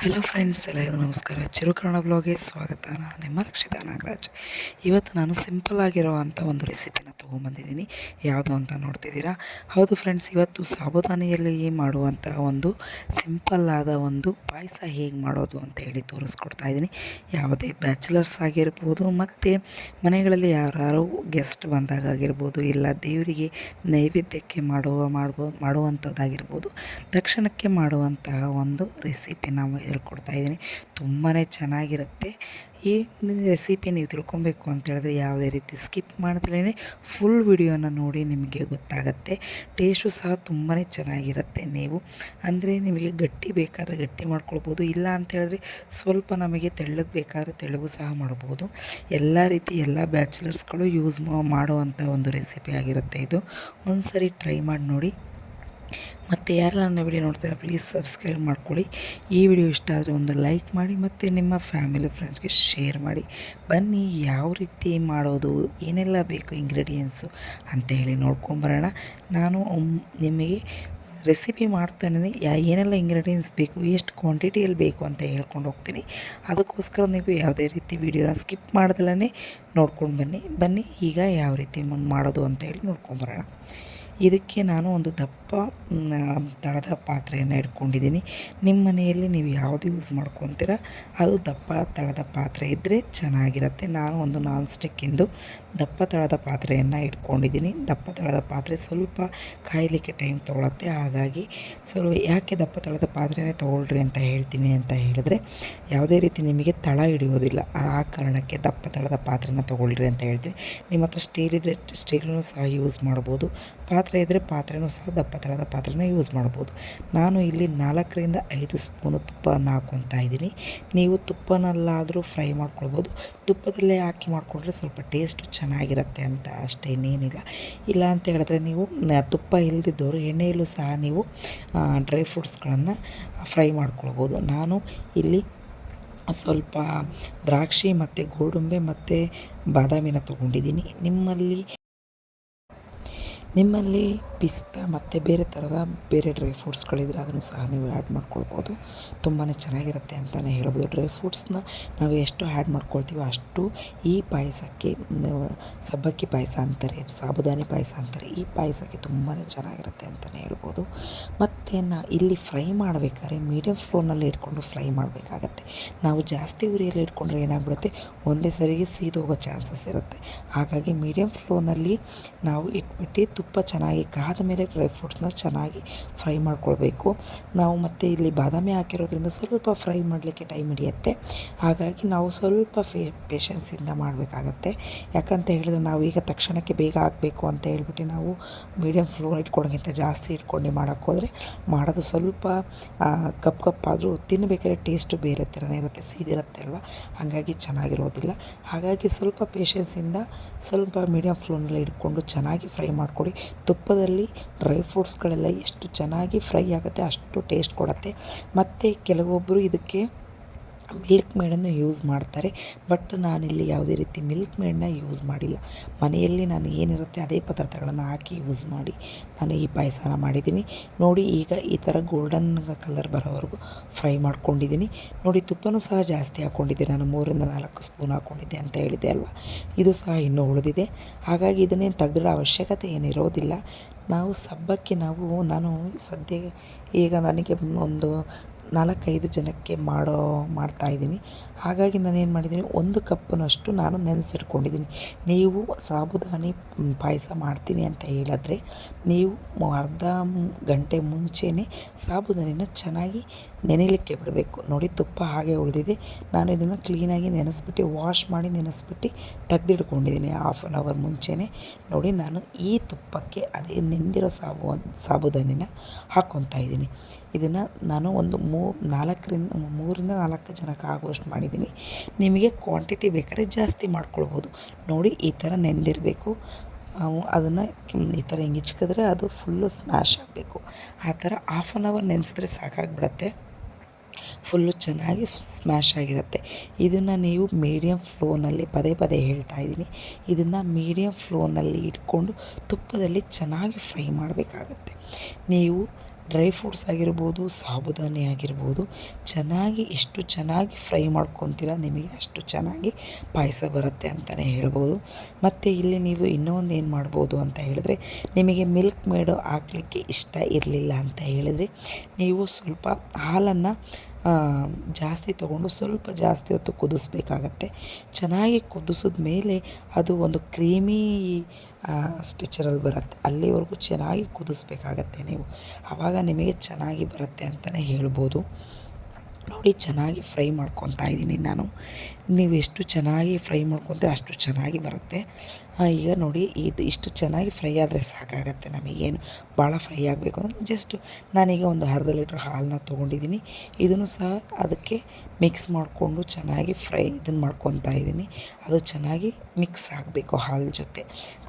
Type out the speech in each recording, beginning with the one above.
Hello friends ಎಲ್ಲರಿಗೂ ನಮಸ್ಕಾರ. ಚಿರುಕರಣ ಬ್ಲಾಗ್ಗೆ ಸ್ವಾಗತ. ನಾನು ನಿಮ್ಮ ರಕ್ಷಿತಾ ನಾಗರಾಜ್. ಇವತ್ತು ನಾನು ಸಿಂಪಲ್ ಆಗಿರುವಂಥ ಒಂದು ರೆಸಿಪಿನ ತೊಗೊಂಬಂದಿದ್ದೀನಿ ಯಾವುದು ಅಂತ ನೋಡ್ತಿದ್ದೀರಾ? ಹೌದು ಫ್ರೆಂಡ್ಸ್ ಇವತ್ತು ಸಾಬುದಾನಿಯಲ್ಲಿ ಮಾಡುವಂಥ ಒಂದು ಸಿಂಪಲ್ ಆದ ಒಂದು ಪಾಯಸ ಹೇಗೆ ಮಾಡೋದು ಅಂತ ಹೇಳಿ ತೋರಿಸ್ಕೊಡ್ತಾ ಇದ್ದೀನಿ. ಯಾವುದೇ ಬ್ಯಾಚುಲರ್ಸ್ ಆಗಿರ್ಬೋದು, ಮತ್ತು ಮನೆಗಳಲ್ಲಿ ಯಾರು ಗೆಸ್ಟ್ ಬಂದಾಗ ಆಗಿರ್ಬೋದು, ಇಲ್ಲ ದೇವರಿಗೆ ನೈವೇದ್ಯಕ್ಕೆ ಮಾಡುವ ಮಾಡುವ ಮಾಡುವಂಥದ್ದಾಗಿರ್ಬೋದು ತಕ್ಷಣಕ್ಕೆ ಮಾಡುವಂತಹ ಒಂದು ರೆಸಿಪಿ ನಾವು ಹೇಳ್ಕೊಡ್ತಾ ಇದ್ದೀನಿ. ತುಂಬಾ ಚೆನ್ನಾಗಿರುತ್ತೆ. ಈ ರೆಸಿಪಿ ನೀವು ತಿಳ್ಕೊಬೇಕು ಅಂತ ಹೇಳಿದ್ರೆ ಯಾವುದೇ ರೀತಿ ಸ್ಕಿಪ್ ಮಾಡ್ದಲೇ ಫುಲ್ ವಿಡಿಯೋನ ನೋಡಿ ನಿಮಗೆ ಗೊತ್ತಾಗುತ್ತೆ. ಟೇಸ್ಟು ಸಹ ತುಂಬಾ ಚೆನ್ನಾಗಿರುತ್ತೆ ನೀವು. ಅಂದರೆ ನಿಮಗೆ ಗಟ್ಟಿ ಬೇಕಾದರೆ ಗಟ್ಟಿ ಮಾಡ್ಕೊಳ್ಬೋದು, ಇಲ್ಲ ಅಂತ ಹೇಳಿದ್ರೆ ಸ್ವಲ್ಪ ನಮಗೆ ತೆಳ್ಳಗೆ ಬೇಕಾದರೆ ತೆಳ್ಳಗೂ ಸಹ ಮಾಡ್ಬೋದು. ಎಲ್ಲ ರೀತಿ ಎಲ್ಲ ಬ್ಯಾಚುಲರ್ಸ್ಗಳು ಯೂಸ್ ಮಾಡುವಂಥ ಒಂದು ರೆಸಿಪಿ ಆಗಿರುತ್ತೆ ಇದು. ಒಂದು ಸರಿ ಟ್ರೈ ಮಾಡಿ ನೋಡಿ. ಮತ್ತು ಯಾರೆಲ್ಲ ನನ್ನ ವಿಡಿಯೋ ನೋಡ್ತಾರೆ ಪ್ಲೀಸ್ ಸಬ್ಸ್ಕ್ರೈಬ್ ಮಾಡ್ಕೊಳ್ಳಿ. ಈ ವಿಡಿಯೋ ಇಷ್ಟ ಆದರೆ ಒಂದು ಲೈಕ್ ಮಾಡಿ ಮತ್ತು ನಿಮ್ಮ ಫ್ಯಾಮಿಲಿ ಫ್ರೆಂಡ್ಸ್ಗೆ ಶೇರ್ ಮಾಡಿ. ಬನ್ನಿ ಯಾವ ರೀತಿ ಮಾಡೋದು, ಏನೆಲ್ಲ ಬೇಕು ಇಂಗ್ರೀಡಿಯೆಂಟ್ಸು ಅಂತ ಹೇಳಿ ನೋಡ್ಕೊಂಬರೋಣ ನಾನು ನಿಮಗೆ ರೆಸಿಪಿ ಮಾಡ್ತಾನೆ ಯಾ, ಏನೆಲ್ಲ ಇಂಗ್ರೀಡಿಯೆಂಟ್ಸ್ ಬೇಕು, ಎಷ್ಟು ಕ್ವಾಂಟಿಟಿಯಲ್ಲಿ ಬೇಕು ಅಂತ ಹೇಳ್ಕೊಂಡು ಹೋಗ್ತೀನಿ. ಅದಕ್ಕೋಸ್ಕರ ನೀವು ಯಾವುದೇ ರೀತಿ ವೀಡಿಯೋನ ಸ್ಕಿಪ್ ಮಾಡ್ದಲೇ ನೋಡ್ಕೊಂಡು ಬನ್ನಿ. ಬನ್ನಿ, ಈಗ ಯಾವ ರೀತಿ ಮಾಡೋದು ಅಂತ ಹೇಳಿ ನೋಡ್ಕೊಂಬರೋಣ ಇದಕ್ಕೆ ನಾನು ಒಂದು ದಪ್ಪ ತಳದ ಪಾತ್ರೆಯನ್ನು ಇಟ್ಕೊಂಡಿದ್ದೀನಿ. ನಿಮ್ಮ ಮನೆಯಲ್ಲಿ ನೀವು ಯಾವುದು ಯೂಸ್ ಮಾಡ್ಕೊತೀರ? ಅದು ದಪ್ಪ, ತಳದ ಪಾತ್ರೆ ಇದ್ದರೆ ಚೆನ್ನಾಗಿರುತ್ತೆ. ನಾನು ಒಂದು ನಾನ್ ಸ್ಟಿಕ್ಕಿಂದು ದಪ್ಪ, ತಳದ ಪಾತ್ರೆಯನ್ನು ಇಟ್ಕೊಂಡಿದ್ದೀನಿ. ದಪ್ಪ, ತಳದ ಪಾತ್ರೆ ಸ್ವಲ್ಪ ಕಾಯಲಿಕ್ಕೆ ಟೈಮ್ ತೊಗೊಳತ್ತೆ. ಹಾಗಾಗಿ ಸ್ವಲ್ಪ ಯಾಕೆ ದಪ್ಪ, ತಳದ ಪಾತ್ರೆನೇ ತೊಗೊಳ್ರಿ ಅಂತ ಹೇಳ್ತೀನಿ ಅಂತ ಹೇಳಿದ್ರೆ, ಯಾವುದೇ ರೀತಿ ನಿಮಗೆ ತಳ ಹಿಡಿಯೋದಿಲ್ಲ. ಆ ಕಾರಣಕ್ಕೆ ದಪ್ಪ, ತಳದ ಪಾತ್ರೆನ ತೊಗೊಳ್ರಿ ಅಂತ ಹೇಳ್ತೀನಿ. ನಿಮ್ಮ ಹತ್ರ ಸ್ಟೀಲ್ ಇದ್ದರೆ ಸ್ಟೀಲನ್ನು ಸಹ ಯೂಸ್ ಮಾಡ್ಬೋದು. ಪಾತ್ರೆ ಇದ್ದರೆ ಪಾತ್ರೆನೂ ಸಹ ದಪ್ಪ ತಳದ ಪಾತ್ರೆನ ಯೂಸ್ ಮಾಡ್ಬೋದು. ನಾನು ಇಲ್ಲಿ ನಾಲ್ಕರಿಂದ ಐದು ಸ್ಪೂನು ತುಪ್ಪನ ಹಾಕ್ಕೊತಾ ಇದ್ದೀನಿ. ನೀವು ತುಪ್ಪನಲ್ಲಾದರೂ ಫ್ರೈ ಮಾಡ್ಕೊಳ್ಬೋದು. ತುಪ್ಪದಲ್ಲೇ ಹಾಕಿ ಮಾಡಿಕೊಂಡ್ರೆ ಸ್ವಲ್ಪ ಟೇಸ್ಟು ಚೆನ್ನಾಗಿರುತ್ತೆ ಅಂತ ಅಷ್ಟೇ, ಇನ್ನೇನಿಲ್ಲ. ಇಲ್ಲ ಅಂತ ಹೇಳಿದ್ರೆ ನೀವು ತುಪ್ಪ ಇಲ್ಲದಿದ್ದವರು ಎಣ್ಣೆಯಲ್ಲೂ ಸಹ ನೀವು ಡ್ರೈ ಫ್ರೂಟ್ಸ್ಗಳನ್ನು ಫ್ರೈ ಮಾಡ್ಕೊಳ್ಬೋದು. ನಾನು ಇಲ್ಲಿ ಸ್ವಲ್ಪ ದ್ರಾಕ್ಷಿ ಮತ್ತು ಗೋಡಂಬಿ ಮತ್ತು ಬಾದಾಮಿನ ತೊಗೊಂಡಿದ್ದೀನಿ. ನಿಮ್ಮಲ್ಲಿ ನಿಮ್ಮಲ್ಲಿ ಪಿಸ್ತಾ ಮತ್ತು ಬೇರೆ ಥರದ ಬೇರೆ ಡ್ರೈ ಫ್ರೂಟ್ಸ್ಗಳಿದ್ರೆ ಅದನ್ನು ಸಹ ನೀವು ಆ್ಯಡ್ ಮಾಡ್ಕೊಳ್ಬೋದು. ತುಂಬಾ ಚೆನ್ನಾಗಿರುತ್ತೆ ಅಂತಲೇ ಹೇಳ್ಬೋದು. ಡ್ರೈ ಫ್ರೂಟ್ಸ್ನ ನಾವು ಎಷ್ಟು ಆ್ಯಡ್ ಮಾಡ್ಕೊಳ್ತೀವೋ ಅಷ್ಟು ಈ ಪಾಯಸಕ್ಕೆ ಸಬ್ಬಕ್ಕಿ ಪಾಯಸ ಅಂತಾರೆ, ಸಾಬುದಾನಿ ಪಾಯಸ ಅಂತಾರೆ, ಈ ಪಾಯಸಕ್ಕೆ ತುಂಬಾ ಚೆನ್ನಾಗಿರುತ್ತೆ ಅಂತಲೇ ಹೇಳ್ಬೋದು. ಮತ್ತು ಇಲ್ಲಿ ಫ್ರೈ ಮಾಡಬೇಕಾದ್ರೆ ಮೀಡಿಯಮ್ ಫ್ಲೋನಲ್ಲಿ ಇಟ್ಕೊಂಡು ಫ್ರೈ ಮಾಡಬೇಕಾಗತ್ತೆ. ನಾವು ಜಾಸ್ತಿ ಉರಿಯಲ್ಲಿ ಇಟ್ಕೊಂಡ್ರೆ ಏನಾಗ್ಬಿಡುತ್ತೆ? ಒಂದೇ ಸರಿಗೆ ಸೀದೋಗೋ ಚಾನ್ಸಸ್ ಇರುತ್ತೆ. ಹಾಗಾಗಿ ಮೀಡಿಯಮ್ ಫ್ಲೋನಲ್ಲಿ ನಾವು ಇಟ್ಬಿಟ್ಟು ಚೆನ್ನಾಗಿ, ಕಾದ ಮೇಲೆ ಡ್ರೈ ಫ್ರೂಟ್ಸ್ನ ಚೆನ್ನಾಗಿ ಫ್ರೈ ಮಾಡ್ಕೊಳ್ಬೇಕು. ನಾವು ಮತ್ತು ಇಲ್ಲಿ ಬಾದಾಮಿ ಹಾಕಿರೋದ್ರಿಂದ ಸ್ವಲ್ಪ ಫ್ರೈ ಮಾಡಲಿಕ್ಕೆ ಟೈಮ್ ಹಿಡಿಯುತ್ತೆ. ಹಾಗಾಗಿ ನಾವು ಸ್ವಲ್ಪ ಫೇ ಪೇಷನ್ಸಿಂದ ಮಾಡಬೇಕಾಗತ್ತೆ. ಯಾಕಂತ ಹೇಳಿದ್ರೆ ನಾವು ಈಗ ತಕ್ಷಣಕ್ಕೆ ಬೇಗ ಆಗಬೇಕು ಅಂತ ಹೇಳ್ಬಿಟ್ಟು ನಾವು ಮೀಡಿಯಮ್ ಫ್ಲೋರ್ ಇಟ್ಕೊಳೋಕ್ಕಿಂತ ಜಾಸ್ತಿ ಇಟ್ಕೊಂಡು ಮಾಡೋಕ್ಕೋದ್ರೆ ಮಾಡೋದು ಸ್ವಲ್ಪ ಕಪ್ ಕಪ್ಪಾದರೂ ತಿನ್ನಬೇಕಾದ್ರೆ ಟೇಸ್ಟು ಬೇರೆ ಥರನೇ ಇರುತ್ತೆ, ಸೀದಿರುತ್ತೆ ಅಲ್ವಾ? ಹಾಗಾಗಿ ಚೆನ್ನಾಗಿರೋದಿಲ್ಲ. ಹಾಗಾಗಿ ಸ್ವಲ್ಪ ಪೇಷನ್ಸಿಂದ ಸ್ವಲ್ಪ ಮೀಡಿಯಮ್ ಫ್ಲೋನಲ್ಲಿ ಇಟ್ಕೊಂಡು ಚೆನ್ನಾಗಿ ಫ್ರೈ ಮಾಡ್ಕೊಡಿ ತುಪ್ಪದಲ್ಲಿ ಡ್ರೈ ಫ್ರೂಟ್ಸ್ಗಳೆಲ್ಲ ಎಷ್ಟು ಚೆನ್ನಾಗಿ ಫ್ರೈ ಆಗುತ್ತೆ ಅಷ್ಟು ಟೇಸ್ಟ್ ಕೊಡುತ್ತೆ. ಮತ್ತು ಕೆಲವೊಬ್ಬರು ಇದಕ್ಕೆ ಮಿಲ್ಕ್ ಮೇಡನ್ನು ಯೂಸ್ ಮಾಡ್ತಾರೆ. ಬಟ್ ನಾನಿಲ್ಲಿ ಯಾವುದೇ ರೀತಿ ಮಿಲ್ಕ್ ಮೇಡನ್ನ ಯೂಸ್ ಮಾಡಿಲ್ಲ. ಮನೆಯಲ್ಲಿ ನಾನು ಏನಿರುತ್ತೆ ಅದೇ ಪದಾರ್ಥಗಳನ್ನು ಹಾಕಿ ಯೂಸ್ ಮಾಡಿ ನಾನು ಈ ಪಾಯಸನ ಮಾಡಿದ್ದೀನಿ. ನೋಡಿ ಈಗ ಈ ಥರ ಗೋಲ್ಡನ್ ಕಲರ್ ಬರೋವರೆಗೂ ಫ್ರೈ ಮಾಡ್ಕೊಂಡಿದ್ದೀನಿ. ನೋಡಿ ತುಪ್ಪನೂ ಸಹ ಜಾಸ್ತಿ ಹಾಕ್ಕೊಂಡಿದ್ದೆ. ನಾನು ಮೂರಿಂದ ನಾಲ್ಕು ಸ್ಪೂನ್ ಹಾಕ್ಕೊಂಡಿದ್ದೆ ಅಂತ ಹೇಳಿದೆ ಅಲ್ವಾ? ಇದು ಸಹ ಇನ್ನೂ ಉಳಿದಿದೆ. ಹಾಗಾಗಿ ಇದನ್ನೇನು ತೆಗೆದಿಡೋ ಅವಶ್ಯಕತೆ ಏನಿರೋದಿಲ್ಲ. ನಾವು ಸಬ್ಬಕ್ಕೆ ನಾವು, ನಾನು ಸದ್ಯ ಈಗ ನನಗೆ ಒಂದು ನಾಲ್ಕೈದು ಜನಕ್ಕೆ ಮಾಡೋ ಮಾಡ್ತಾಯಿದ್ದೀನಿ ಹಾಗಾಗಿ ನಾನು ಏನು ಮಾಡಿದ್ದೀನಿ, ಒಂದು ಕಪ್ನಷ್ಟು ನಾನು ನೆನೆಸಿಟ್ಕೊಂಡಿದ್ದೀನಿ. ನೀವು ಸಾಬುದಾನಿ ಪಾಯಸ ಮಾಡ್ತೀನಿ ಅಂತ ಹೇಳಿದ್ರೆ, ನೀವು ಅರ್ಧ ಗಂಟೆ ಮುಂಚೆನೇ ಸಾಬುದಾನಿನ ಚೆನ್ನಾಗಿ ನೆನೆಯಲಿಕ್ಕೆ ಬಿಡಬೇಕು. ನೋಡಿ, ತುಪ್ಪ ಹಾಗೆ ಉಳಿದಿದೆ. ನಾನು ಇದನ್ನು ಕ್ಲೀನಾಗಿ ನೆನೆಸ್ಬಿಟ್ಟು, ವಾಶ್ ಮಾಡಿ ನೆನೆಸ್ಬಿಟ್ಟು ತೆಗೆದಿಟ್ಕೊಂಡಿದ್ದೀನಿ ಹಾಫ್ ಆನ್ ಅವರ್ ಮುಂಚೆನೇ. ನೋಡಿ, ನಾನು ಈ ತುಪ್ಪಕ್ಕೆ ಅದೇ ನೆಂದಿರೋ ಸಾಬು, ಸಾಬುದಾನಿನ ಹಾಕ್ಕೊತಾ ಇದ್ದೀನಿ. ಇದನ್ನು ನಾನು ಒಂದು ಮೂ ನಾಲ್ಕರಿಂದ ಮೂರಿಂದ ನಾಲ್ಕು ಜನಕ್ಕೆ ಆಗುವಷ್ಟು ಮಾಡಿದ್ದೀನಿ. ನಿಮಗೆ ಕ್ವಾಂಟಿಟಿ ಬೇಕಾದ್ರೆ ಜಾಸ್ತಿ ಮಾಡ್ಕೊಳ್ಬೋದು. ನೋಡಿ ಈ ಥರ ನೆಂದಿರಬೇಕು ಅದನ್ನು ಈ ಥರ ಹಿಂಗೆ ಇಚ್ಕಿದ್ರೆ ಅದು ಫುಲ್ಲು ಸ್ಮ್ಯಾಶ್ ಆಗಬೇಕು. ಆ ಥರ ಹಾಫ್ ಆನ್ ಅವರ್ ನೆನೆಸಿದ್ರೆ ಸಾಕಾಗಿಬಿಡತ್ತೆ. ಫುಲ್ಲು ಚೆನ್ನಾಗಿ ಸ್ಮ್ಯಾಶ್ ಆಗಿರುತ್ತೆ. ಇದನ್ನು ನೀವು ಮೀಡಿಯಮ್ ಫ್ಲೋನಲ್ಲಿ ಪದೇ ಪದೇ ಹೇಳ್ತಾ ಇದ್ದೀನಿ. ಇದನ್ನು ಮೀಡಿಯಮ್ ಫ್ಲೋನಲ್ಲಿ ಇಟ್ಕೊಂಡು ತುಪ್ಪದಲ್ಲಿ ಚೆನ್ನಾಗಿ ಫ್ರೈ ಮಾಡಬೇಕಾಗತ್ತೆ. ನೀವು ಡ್ರೈ ಫ್ರೂಟ್ಸ್ ಆಗಿರ್ಬೋದು, ಸಾಬುದಾನಿ ಆಗಿರ್ಬೋದು, ಚೆನ್ನಾಗಿ ಎಷ್ಟು ಚೆನ್ನಾಗಿ ಫ್ರೈ ಮಾಡ್ಕೊತೀರ ನಿಮಗೆ ಅಷ್ಟು ಚೆನ್ನಾಗಿ ಪಾಯಸ ಬರುತ್ತೆ ಅಂತಲೇ ಹೇಳ್ಬೋದು. ಮತ್ತು ಇಲ್ಲಿ ನೀವು ಇನ್ನೂ ಒಂದು ಏನು ಮಾಡ್ಬೋದು ಅಂತ ಹೇಳಿದ್ರೆ, ನಿಮಗೆ ಮಿಲ್ಕ್ ಮೇಡು ಹಾಕ್ಲಿಕ್ಕೆ ಇಷ್ಟ ಇರಲಿಲ್ಲ ಅಂತ ಹೇಳಿದರೆ, ನೀವು ಸ್ವಲ್ಪ ಹಾಲನ್ನು ಜಾಸ್ತಿ ತೊಗೊಂಡು ಸ್ವಲ್ಪ ಜಾಸ್ತಿ ಹೊತ್ತು ಕುದಿಸ್ಬೇಕಾಗತ್ತೆ. ಚೆನ್ನಾಗಿ ಕುದಿಸಿದ ಮೇಲೆ ಅದು ಒಂದು ಕ್ರೀಮಿ ಸ್ಟಿಚರಲ್ಲಿ ಬರುತ್ತೆ. ಅಲ್ಲಿವರೆಗೂ ಚೆನ್ನಾಗಿ ಕುದಿಸ್ಬೇಕಾಗತ್ತೆ ನೀವು. ಆವಾಗ ನಿಮಗೆ ಚೆನ್ನಾಗಿ ಬರುತ್ತೆ ಅಂತಲೇ ಹೇಳ್ಬೋದು. ನೋಡಿ ಚೆನ್ನಾಗಿ ಫ್ರೈ ಮಾಡ್ಕೊತಾ ಇದ್ದೀನಿ ನಾನು. ನೀವು ಎಷ್ಟು ಚೆನ್ನಾಗಿ ಫ್ರೈ ಮಾಡ್ಕೊತೀರ ಅಷ್ಟು ಚೆನ್ನಾಗಿ ಬರುತ್ತೆ. ಈಗ ನೋಡಿ, ಇದು ಇಷ್ಟು ಚೆನ್ನಾಗಿ ಫ್ರೈ ಆದರೆ ಸಾಕಾಗತ್ತೆ ನಮಗೇನು ಭಾಳ ಫ್ರೈ ಆಗಬೇಕು ಅಂದರೆ ಜಸ್ಟ್ ನಾನೀಗ ಒಂದು ಅರ್ಧ ಲೀಟ್ರ್ ಹಾಲನ್ನ ತೊಗೊಂಡಿದ್ದೀನಿ. ಇದನ್ನು ಸಹ ಅದಕ್ಕೆ ಮಿಕ್ಸ್ ಮಾಡಿಕೊಂಡು ಚೆನ್ನಾಗಿ ಫ್ರೈ ಇದನ್ನು ಮಾಡ್ಕೊತಾ ಇದ್ದೀನಿ. ಅದು ಚೆನ್ನಾಗಿ ಮಿಕ್ಸ್ ಆಗಬೇಕು ಹಾಲು ಜೊತೆ.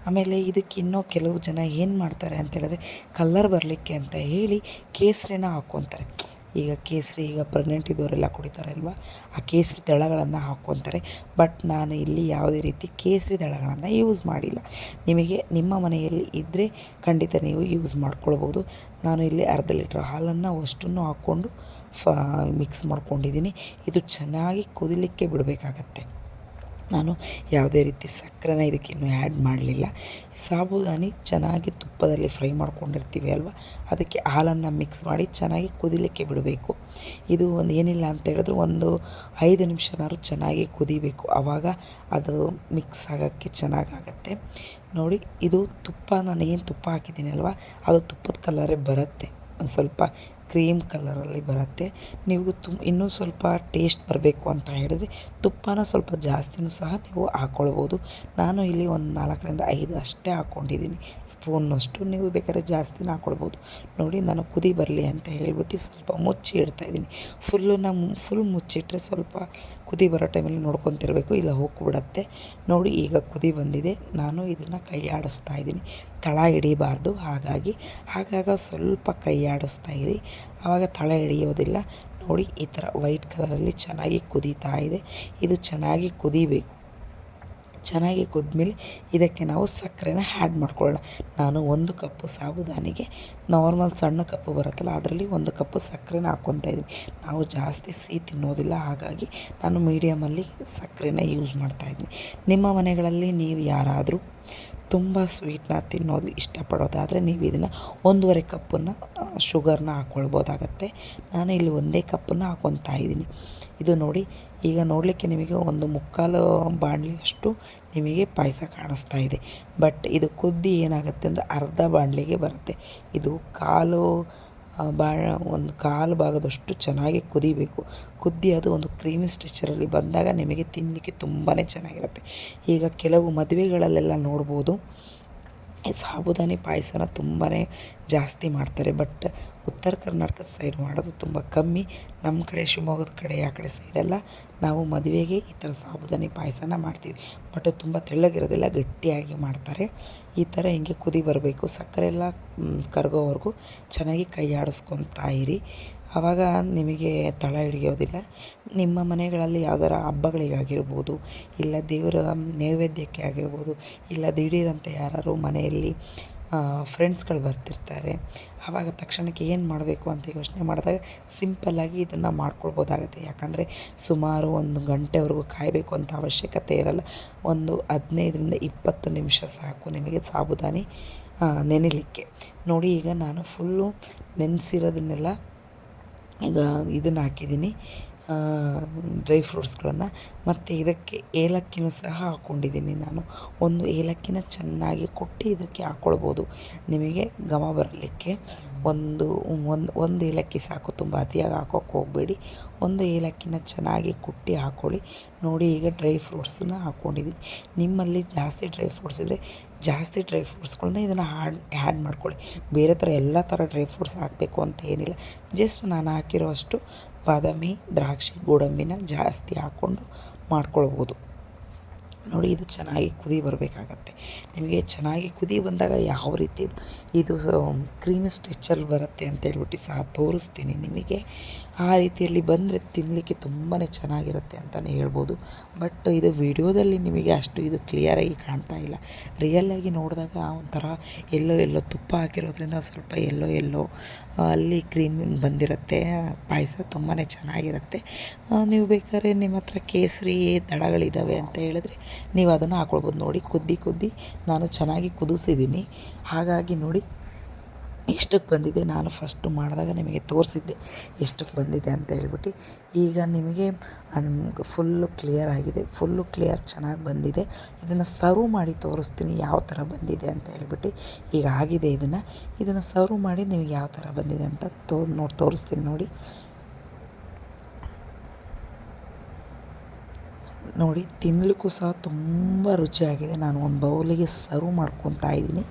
ಆಮೇಲೆ ಇದಕ್ಕೆ ಇನ್ನೂ ಕೆಲವು ಜನ ಏನು ಮಾಡ್ತಾರೆ ಅಂತ ಹೇಳಿದ್ರೆ, ಕಲ್ಲರ್ ಬರಲಿಕ್ಕೆ ಅಂತ ಹೇಳಿ ಕೇಸರಿನ ಹಾಕ್ಕೊತಾರೆ. ಈಗ ಕೇಸರಿ ಈಗ ಪ್ರೆಗ್ನೆಂಟ್ ಇದ್ದವರೆಲ್ಲ ಕುಡಿತಾರೆ ಅಲ್ವಾ? ಆ ಕೇಸರಿ ದಳಗಳನ್ನು ಹಾಕ್ಕೊತಾರೆ. ಬಟ್ ನಾನು ಇಲ್ಲಿ ಯಾವುದೇ ರೀತಿ ಕೇಸರಿ ದಳಗಳನ್ನು ಯೂಸ್ ಮಾಡಿಲ್ಲ. ನಿಮಗೆ ನಿಮ್ಮ ಮನೆಯಲ್ಲಿ ಇದ್ದರೆ ಖಂಡಿತ ನೀವು ಯೂಸ್ ಮಾಡ್ಕೊಳ್ಬೋದು. ನಾನು ಇಲ್ಲಿ ಅರ್ಧ ಲೀಟ್ರ್ ಹಾಲನ್ನು ಅಷ್ಟನ್ನು ಹಾಕ್ಕೊಂಡು ಫ ಮಿಕ್ಸ್ ಮಾಡ್ಕೊಂಡಿದ್ದೀನಿ. ಇದು ಚೆನ್ನಾಗಿ ಕುದಿಲಿಕ್ಕೆ ಬಿಡಬೇಕಾಗತ್ತೆ. ನಾನು ಯಾವುದೇ ರೀತಿ ಸಕ್ಕರೆನ ಇದಕ್ಕಿನ್ನೂ ಆ್ಯಡ್ ಮಾಡಲಿಲ್ಲ. ಸಾಬುದಾನಿ ಚೆನ್ನಾಗಿ ತುಪ್ಪದಲ್ಲಿ ಫ್ರೈ ಮಾಡ್ಕೊಂಡಿರ್ತೀವಿ ಅಲ್ವಾ? ಅದಕ್ಕೆ ಹಾಲನ್ನು ಮಿಕ್ಸ್ ಮಾಡಿ ಚೆನ್ನಾಗಿ ಕುದಿಲಿಕ್ಕೆ ಬಿಡಬೇಕು. ಇದು ಒಂದು ಏನಿಲ್ಲ ಅಂತ ಹೇಳಿದ್ರು ಒಂದು ಐದು ನಿಮಿಷನಾದ್ರು ಚೆನ್ನಾಗಿ ಕುದಿಬೇಕು. ಆವಾಗ ಅದು ಮಿಕ್ಸ್ ಆಗೋಕ್ಕೆ ಚೆನ್ನಾಗಾಗತ್ತೆ ನೋಡಿ, ಇದು ತುಪ್ಪ, ನಾನು ಏನು ತುಪ್ಪ ಹಾಕಿದ್ದೀನಿ ಅಲ್ವಾ? ಅದು ತುಪ್ಪದ ಕಲರೇ ಬರುತ್ತೆ. ಒಂದು ಸ್ವಲ್ಪ ಕ್ರೀಮ್ ಕಲರಲ್ಲಿ ಬರುತ್ತೆ. ನೀವು ತುಮ್, ಇನ್ನೂ ಸ್ವಲ್ಪ ಟೇಸ್ಟ್ ಬರಬೇಕು ಅಂತ ಹೇಳಿದ್ರೆ ತುಪ್ಪನ ಸ್ವಲ್ಪ ಜಾಸ್ತಿನೂ ಸಹ ನೀವು ಹಾಕ್ಕೊಳ್ಬೋದು ನಾನು ಇಲ್ಲಿ ಒಂದು ನಾಲ್ಕರಿಂದ ಐದು ಅಷ್ಟೇ ಹಾಕ್ಕೊಂಡಿದ್ದೀನಿ ಸ್ಪೂನ್ನಷ್ಟು ನೀವು ಬೇಕಾದ್ರೆ ಜಾಸ್ತಿನ ಹಾಕ್ಕೊಳ್ಬೋದು ನೋಡಿ, ನಾನು ಕುದಿ ಬರಲಿ ಅಂತ ಹೇಳಿಬಿಟ್ಟು ಸ್ವಲ್ಪ ಮುಚ್ಚಿ ಇಡ್ತಾಯಿದ್ದೀನಿ ಫುಲ್ಲು ನಮ್ಮ ಫುಲ್ ಮುಚ್ಚಿಟ್ಟರೆ ಸ್ವಲ್ಪ ಕುದಿ ಬರೋ ಟೈಮಲ್ಲಿ ನೋಡ್ಕೊತಿರ್ಬೇಕು, ಇಲ್ಲ ಹೋಗ್ಬಿಡತ್ತೆ. ನೋಡಿ, ಈಗ ಕುದಿ ಬಂದಿದೆ. ನಾನು ಇದನ್ನು ಕೈ ಆಡಿಸ್ತಾ ಇದ್ದೀನಿ. ತಳ ಹಿಡಿಬಾರ್ದು, ಹಾಗಾಗಿ. ಆಗಾಗ ಸ್ವಲ್ಪ ಕೈ ಆಡಿಸ್ತಾ ಇರಿ. ಆವಾಗ ತಳ ಹಿಡಿಯೋದಿಲ್ಲ. ನೋಡಿ, ಈ ಥರ ವೈಟ್ ಕಲರಲ್ಲಿ ಚೆನ್ನಾಗಿ ಕುದೀತಾ ಇದೆ. ಇದು ಚೆನ್ನಾಗಿ ಕುದಿಬೇಕು. ಚೆನ್ನಾಗಿ ಕುದ್ಮೇಲೆ ಇದಕ್ಕೆ ನಾವು ಸಕ್ಕರೆನ ಆ್ಯಡ್ ಮಾಡ್ಕೊಳ್ಳೋಣ. ನಾನು ಒಂದು ಕಪ್ಪು ಸಾಬುದಾನಿಗೆ ನಾರ್ಮಲ್ ಸಣ್ಣ ಕಪ್ಪು ಬರುತ್ತಲ್ಲ, ಅದರಲ್ಲಿ ಒಂದು ಕಪ್ಪು ಸಕ್ಕರೆನ ಹಾಕ್ಕೊತಾ ಇದ್ದೀನಿ. ನಾವು ಜಾಸ್ತಿ ಸಿಹಿ ತಿನ್ನೋದಿಲ್ಲ, ಹಾಗಾಗಿ ನಾನು ಮೀಡಿಯಮಲ್ಲಿ ಸಕ್ಕರೆನ ಯೂಸ್ ಮಾಡ್ತಾಯಿದ್ದೀನಿ ನಿಮ್ಮ ಮನೆಗಳಲ್ಲಿ ನೀವು ಯಾರಾದರೂ ತುಂಬ ಸ್ವೀಟ್ನ ತಿನ್ನೋದು ಇಷ್ಟಪಡೋದಾದರೆ ನೀವು ಇದನ್ನು ಒಂದೂವರೆ ಕಪ್ಪನ್ನು ಶುಗರ್ನ ಹಾಕ್ಕೊಳ್ಬೋದಾಗತ್ತೆ ನಾನು ಇಲ್ಲಿ ಒಂದೇ ಕಪ್ಪನ್ನು ಹಾಕ್ಕೊತಾ ಇದ್ದೀನಿ. ಇದು ನೋಡಿ, ಈಗ ನೋಡಲಿಕ್ಕೆ ನಿಮಗೆ ಒಂದು ಮುಕ್ಕಾಲು ಬಾಣಲಿಯಷ್ಟು ನಿಮಗೆ ಪಾಯಸ ಕಾಣಿಸ್ತಾ ಇದೆ. ಬಟ್ ಇದು ಕುದ್ದಿ ಏನಾಗುತ್ತೆ ಅಂದರೆ ಅರ್ಧ ಬಾಣಲಿಗೆ ಬರುತ್ತೆ. ಇದು ಕಾಲು ಬಾ ಒಂದು ಕಾಲು ಭಾಗದಷ್ಟು ಚೆನ್ನಾಗಿ ಕುದಿಬೇಕು. ಕುದ್ದಿ ಅದು ಒಂದು ಕ್ರೀಮಿ ಸ್ಟ್ರಕ್ಚರಲ್ಲಿ ಬಂದಾಗ ನಿಮಗೆ ತಿನ್ನಲಿಕ್ಕೆ ತುಂಬಾ ಚೆನ್ನಾಗಿರುತ್ತೆ. ಈಗ ಕೆಲವು ಮದುವೆಗಳಲ್ಲೆಲ್ಲ ನೋಡ್ಬೋದು ಸಾಬುದಾನಿ ಪಾಯಸನ ತುಂಬಾ ಜಾಸ್ತಿ ಮಾಡ್ತಾರೆ. ಬಟ್ ಉತ್ತರ ಕರ್ನಾಟಕದ ಸೈಡ್ ಮಾಡೋದು ತುಂಬ ಕಮ್ಮಿ. ನಮ್ಮ ಕಡೆ ಶಿವಮೊಗ್ಗದ ಕಡೆ, ಆ ಕಡೆ ಸೈಡೆಲ್ಲ ನಾವು ಮದುವೆಗೆ ಈ ಥರ ಸಾಬುದಾನಿ ಪಾಯಸನ ಮಾಡ್ತೀವಿ. ಬಟ್ ತುಂಬ ತೆಳ್ಳಗಿರೋದಿಲ್ಲ ಗಟ್ಟಿಯಾಗಿ ಮಾಡ್ತಾರೆ. ಈ ಥರ ಹಿಂಗೆ ಕುದಿ ಬರಬೇಕು. ಸಕ್ಕರೆ ಎಲ್ಲ ಕರಗೋವರೆಗೂ ಚೆನ್ನಾಗಿ ಕೈ ಆಡಿಸ್ಕೊತಾ ಇರಿ. ಆವಾಗ ನಿಮಗೆ ತಳ ಹಿಡಿಯೋದಿಲ್ಲ. ನಿಮ್ಮ ಮನೆಗಳಲ್ಲಿ ಯಾವ್ದಾರ ಹಬ್ಬಗಳಿಗಾಗಿರ್ಬೋದು, ಇಲ್ಲ ದೇವರ ನೈವೇದ್ಯಕ್ಕೆ ಆಗಿರ್ಬೋದು, ಇಲ್ಲ ದಿಢೀರಂತ ಯಾರಾದ್ರು ಮನೆಯಲ್ಲಿ ಫ್ರೆಂಡ್ಸ್ಗಳು ಬರ್ತಿರ್ತಾರೆ. ಆವಾಗ ತಕ್ಷಣಕ್ಕೆ ಏನು ಮಾಡಬೇಕು ಅಂತ ಯೋಚನೆ ಮಾಡಿದಾಗ ಸಿಂಪಲ್ಲಾಗಿ ಇದನ್ನು ಮಾಡ್ಕೊಳ್ಬೋದಾಗುತ್ತೆ. ಯಾಕಂದರೆ ಸುಮಾರು ಒಂದು ಗಂಟೆವರೆಗೂ ಕಾಯಬೇಕು ಅಂತ ಅವಶ್ಯಕತೆ ಇರಲ್ಲ. ಒಂದು ಹದಿನೈದರಿಂದ ಇಪ್ಪತ್ತು ನಿಮಿಷ ಸಾಕು ನಿಮಗೆ ಸಾಬುದಾನಿ ನೆನೆಲಿಕ್ಕೆ. ನೋಡಿ, ಈಗ ನಾನು ಫುಲ್ಲು ನೆನೆಸಿರೋದನ್ನೆಲ್ಲ ಈಗ ಇದನ್ನು ಹಾಕಿದ್ದೀನಿ. ಡ್ರೈ ಫ್ರೂಟ್ಸ್ಗಳನ್ನು ಮತ್ತು ಇದಕ್ಕೆ ಏಲಕ್ಕಿನೂ ಸಹ ಹಾಕ್ಕೊಂಡಿದ್ದೀನಿ ನಾನು. ಒಂದು ಏಲಕ್ಕಿನ ಚೆನ್ನಾಗಿ ಕೊಟ್ಟು ಇದಕ್ಕೆ ಹಾಕ್ಕೊಳ್ಬೋದು ನಿಮಗೆ ಘಮ ಬರಲಿಕ್ಕೆ ಒಂದು ಒಂದು ಒಂದು ಏಲಕ್ಕಿ ಸಾಕು. ತುಂಬ ಅತಿಯಾಗಿ ಹಾಕೋಕ್ಕೆ ಹೋಗಬೇಡಿ. ಒಂದು ಏಲಕ್ಕಿನ ಚೆನ್ನಾಗಿ ಕುಟ್ಟಿ ಹಾಕ್ಕೊಳ್ಳಿ ನೋಡಿ, ಈಗ ಡ್ರೈ ಫ್ರೂಟ್ಸನ್ನ ಹಾಕ್ಕೊಂಡಿದ್ದೀನಿ ನಿಮ್ಮಲ್ಲಿ ಜಾಸ್ತಿ ಡ್ರೈ ಫ್ರೂಟ್ಸ್ ಇದ್ದರೆ ಜಾಸ್ತಿ ಡ್ರೈ ಫ್ರೂಟ್ಸ್ಗಳನ್ನ ಇದನ್ನು ಹಾಡ್ ಆ್ಯಡ್ ಮಾಡ್ಕೊಳ್ಳಿ. ಬೇರೆ ಥರ ಎಲ್ಲ ಥರ ಡ್ರೈ ಫ್ರೂಟ್ಸ್ ಹಾಕಬೇಕು ಅಂತ ಏನಿಲ್ಲ. ಜಸ್ಟ್ ನಾನು ಹಾಕಿರೋ ಅಷ್ಟು ಬಾದಾಮಿ ದ್ರಾಕ್ಷಿ ಗೋಡಂಬಿನ ಜಾಸ್ತಿ ಹಾಕ್ಕೊಂಡು ಮಾಡ್ಕೊಳ್ಬೋದು. ನೋಡಿ, ಇದು ಚೆನ್ನಾಗಿ ಕುದಿ ಬರಬೇಕಾಗತ್ತೆ. ನಿಮಗೆ ಚೆನ್ನಾಗಿ ಕುದಿ ಬಂದಾಗ ಯಾವ ರೀತಿ ಇದು ಕ್ರೀಮಿ ಸ್ಟ್ರೆಚ್ಚಲ್ಲಿ ಬರುತ್ತೆ ಅಂತ ಹೇಳ್ಬಿಟ್ಟು ಸಹ ತೋರಿಸ್ತೀನಿ ನಿಮಗೆ. ಆ ರೀತಿಯಲ್ಲಿ ಬಂದರೆ ತಿನ್ನಲಿಕ್ಕೆ ತುಂಬಾ ಚೆನ್ನಾಗಿರುತ್ತೆ ಅಂತಲೇ ಹೇಳ್ಬೋದು. ಬಟ್ ಇದು ವಿಡಿಯೋದಲ್ಲಿ ನಿಮಗೆ ಅಷ್ಟು ಇದು ಕ್ಲಿಯರಾಗಿ ಕಾಣ್ತಾ ಇಲ್ಲ. ರಿಯಲ್ಲಾಗಿ ನೋಡಿದಾಗ ಒಂಥರ ಎಲ್ಲೋ ಎಲ್ಲೋ ತುಪ್ಪ ಹಾಕಿರೋದ್ರಿಂದ ಸ್ವಲ್ಪ ಎಲ್ಲೋ ಎಲ್ಲೋ ಅಲ್ಲಿ ಕ್ರೀಮ್ ಬಂದಿರುತ್ತೆ. ಪಾಯಸ ತುಂಬಾ ಚೆನ್ನಾಗಿರುತ್ತೆ. ನೀವು ಬೇಕಾದ್ರೆ ನಿಮ್ಮ ಹತ್ರ ಕೇಸರಿ ದಳಗಳಿದ್ದಾವೆ ಅಂತ ಹೇಳಿದ್ರೆ ನೀವು ಅದನ್ನು ಹಾಕ್ಕೊಳ್ಬೋದು ನೋಡಿ, ಕುದ್ದಿ ಕುದ್ದಿ ನಾನು ಚೆನ್ನಾಗಿ ಕುದಿಸಿದ್ದೀನಿ. ಹಾಗಾಗಿ ನೋಡಿ, ಎಷ್ಟಕ್ಕೆ ಬಂದಿದೆ ನಾನು ಫಸ್ಟು ಮಾಡಿದಾಗ ನಿಮಗೆ ತೋರಿಸಿದ್ದೆ. ಎಷ್ಟಕ್ಕೆ ಬಂದಿದೆ ಅಂತ ಹೇಳ್ಬಿಟ್ಟು. ಈಗ ನಿಮಗೆ ಫುಲ್ಲು ಕ್ಲಿಯರ್ ಆಗಿದೆ. ಫುಲ್ಲು ಕ್ಲಿಯರ್ ಚೆನ್ನಾಗಿ ಬಂದಿದೆ. ಇದನ್ನು ಸರ್ವ್ ಮಾಡಿ ತೋರಿಸ್ತೀನಿ ಯಾವ ಥರ ಬಂದಿದೆ ಅಂತ ಹೇಳ್ಬಿಟ್ಟು. ಈಗ ಆಗಿದೆ ಇದನ್ನು. ಇದನ್ನು ಸರ್ವ್ ಮಾಡಿ ನಿಮಗೆ ಯಾವ ಥರ ಬಂದಿದೆ ಅಂತ ತೋ, ನೋಡಿ, ತೋರಿಸ್ತೀನಿ ನೋಡಿ. ನೋಡಿ, ತಿನ್ನಲಿಕ್ಕೂ ಸಹ ತುಂಬ ರುಚಿಯಾಗಿದೆ. ನಾನು ಒಂದು ಬೌಲಿಗೆ ಸರ್ವ್ ಮಾಡ್ಕೊತಾ ಇದ್ದೀನಿ.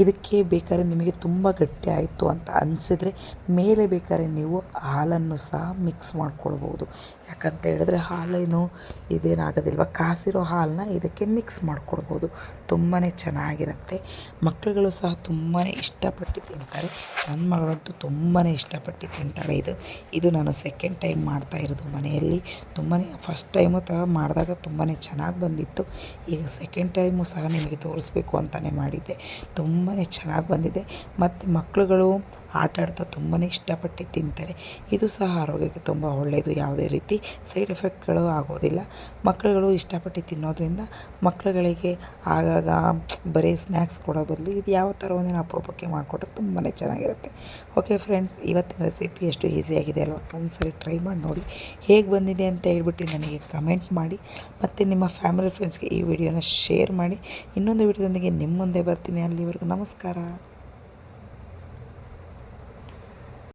ಇದಕ್ಕೆ ಬೇಕಾದ್ರೆ ನಿಮಗೆ ತುಂಬ ಗಟ್ಟಿ ಆಯಿತು ಅಂತ ಅನಿಸಿದರೆ, ಮೇಲೆ ಬೇಕಾದ್ರೆ ನೀವು ಹಾಲನ್ನು ಸಹ ಮಿಕ್ಸ್ ಮಾಡ್ಕೊಳ್ಬೋದು ಯಾಕಂತ ಹೇಳಿದ್ರೆ ಹಾಲೇನು ಇದೇನಾಗೋದಿಲ್ವ? ಕಾಸಿರೋ ಹಾಲನ್ನ ಇದಕ್ಕೆ ಮಿಕ್ಸ್ ಮಾಡ್ಕೊಳ್ಬೋದು ತುಂಬಾ ಚೆನ್ನಾಗಿರುತ್ತೆ. ಮಕ್ಕಳುಗಳು ಸಹ ತುಂಬಾ ಇಷ್ಟಪಟ್ಟು ತಿಂತಾರೆ. ನನ್ನ ಮಗಳಂತೂ ತುಂಬಾ ಇಷ್ಟಪಟ್ಟು ತಿಂತಾಳೆ ಇದು. ಇದು ನಾನು ಸೆಕೆಂಡ್ ಟೈಮ್ ಮಾಡ್ತಾ ಇರೋದು ಮನೆಯಲ್ಲಿ. ತುಂಬಾ ಫಸ್ಟ್ ಟೈಮು ತ ಮಾಡಿದಾಗ ತುಂಬಾ ಚೆನ್ನಾಗಿ ಬಂದಿತ್ತು. ಈಗ ಸೆಕೆಂಡ್ ಟೈಮು ಸಹ ನಿಮಗೆ ತೋರಿಸ್ಬೇಕು ಅಂತಲೇ ಮಾಡಿದ್ದೆ. ತುಂಬಾ ಚೆನ್ನಾಗಿ ಬಂದಿದೆ. ಮತ್ತು ಮಕ್ಕಳುಗಳು ಆಟ ಆಡ್ತಾ ತುಂಬಾ ಇಷ್ಟಪಟ್ಟು ತಿಂತಾರೆ. ಇದು ಸಹ ಆರೋಗ್ಯಕ್ಕೆ ತುಂಬ ಒಳ್ಳೆಯದು ಯಾವುದೇ ರೀತಿ ಸೈಡ್ ಎಫೆಕ್ಟ್ಗಳು ಆಗೋದಿಲ್ಲ. ಮಕ್ಕಳುಗಳು ಇಷ್ಟಪಟ್ಟು ತಿನ್ನೋದ್ರಿಂದ ಮಕ್ಕಳುಗಳಿಗೆ ಆಗಾಗ ಬರೀ ಸ್ನ್ಯಾಕ್ಸ್ ಕೊಡೋ ಬದಲು ಇದು ಯಾವ ಥರ ಒಂದಿನ ಅಪರೂಪಕ್ಕೆ ಮಾಡಿಕೊಟ್ರೆ ತುಂಬಾ ಚೆನ್ನಾಗಿರುತ್ತೆ. ಓಕೆ ಫ್ರೆಂಡ್ಸ್, ಇವತ್ತಿನ ರೆಸಿಪಿ ಎಷ್ಟು ಈಸಿಯಾಗಿದೆ ಅಲ್ವಾ? ಒಂದು ಸರಿ ಟ್ರೈ ಮಾಡಿ ನೋಡಿ. ಹೇಗೆ ಬಂದಿದೆ ಅಂತ ಹೇಳ್ಬಿಟ್ಟು ನನಗೆ ಕಮೆಂಟ್ ಮಾಡಿ. ಮತ್ತು ನಿಮ್ಮ ಫ್ಯಾಮಿಲಿ ಫ್ರೆಂಡ್ಸ್ಗೆ ಈ ವಿಡಿಯೋನ ಶೇರ್ ಮಾಡಿ. ಇನ್ನೊಂದು ವಿಡಿಯೋದೊಂದಿಗೆ ನಿಮ್ಮ ಮುಂದೆ ಬರ್ತೀನಿ. ಅಲ್ಲಿವರೆಗೂ ನಮಸ್ಕಾರ.